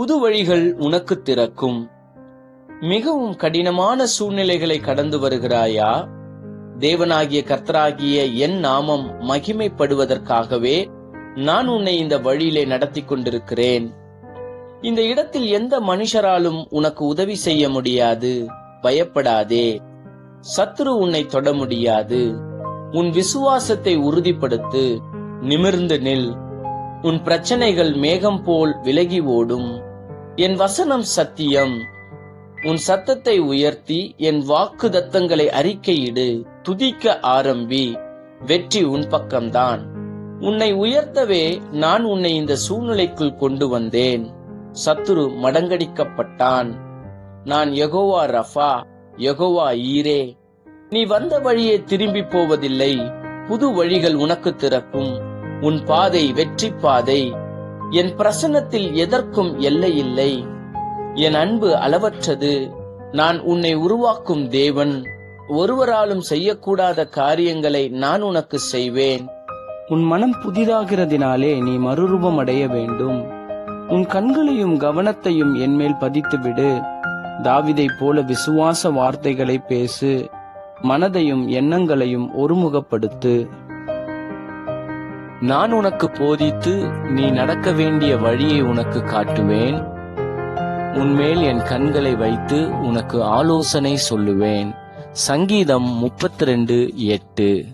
புது வழிகள் உனக்கு திறக்கும். மிகவும் கடினமான சூழ்நிலைகளை கடந்து வருகிறாயா? தேவனாகிய கர்த்தராகிய என் நாமம் மகிமைப்படுவதற்காகவே நான் உன்னை இந்த வழியிலே நடத்தி கொண்டிருக்கிறேன். இந்த இடத்தில் எந்த மனுஷராலும் உனக்கு உதவி செய்ய முடியாது. பயப்படாதே. சத்துரு உன்னை தொட முடியாது. உன் விசுவாசத்தை உறுதிப்படுத்து. நிமிர்ந்து நில். உன் பிரச்சனைகள் மேகம் போல் விலகி ஓடும். என் வசனம் சத்தியம். உன் சத்தத்தை உயர்த்தி என் வாக்கு தத்தங்களை அறிக்கையிடு. துதிக்க ஆரம்பி. வெற்றி உன் பக்கம்தான். உன்னை உயர்த்தவே நான் உன்னை இந்த சூழ்நிலைக்குள் கொண்டு வந்தேன். சத்துரு மடங்கடிக்கப்பட்டான். நான் யகோவா ரஃபா யகோவா ஈரே. நீ வந்த வழியே திரும்பி போவதில்லை. புது வழிகள் உனக்கு திறக்கும். உன் பாதை வெற்றி பாதை. என் பிரசன்னத்தில் எதற்கும் எல்லை இல்லை என் அன்பு அளவற்றது. நான் உன்னை உருவாக்கும் தேவன். ஒருவராலும் செய்யக்கூடாத காரியங்களை நான் உனக்கு செய்வேன். உன் மனம் புதிதாகிறதினாலே நீ மறுரூபம் அடைய வேண்டும். உன் கண்களையும் கவனத்தையும் என்மேல் பதித்துவிடு. தாவிதைப் போல விசுவாச வார்த்தைகளை பேசு. மனதையும் எண்ணங்களையும் ஒருமுகப்படுத்து. நான் உனக்கு போதித்து நீ நடக்க வேண்டிய வழியை உனக்கு காட்டுவேன். உன்மேல் என் கண்களை வைத்து உனக்கு ஆலோசனை சொல்லுவேன். சங்கீதம் முப்பத்தி ரெண்டு எட்டு.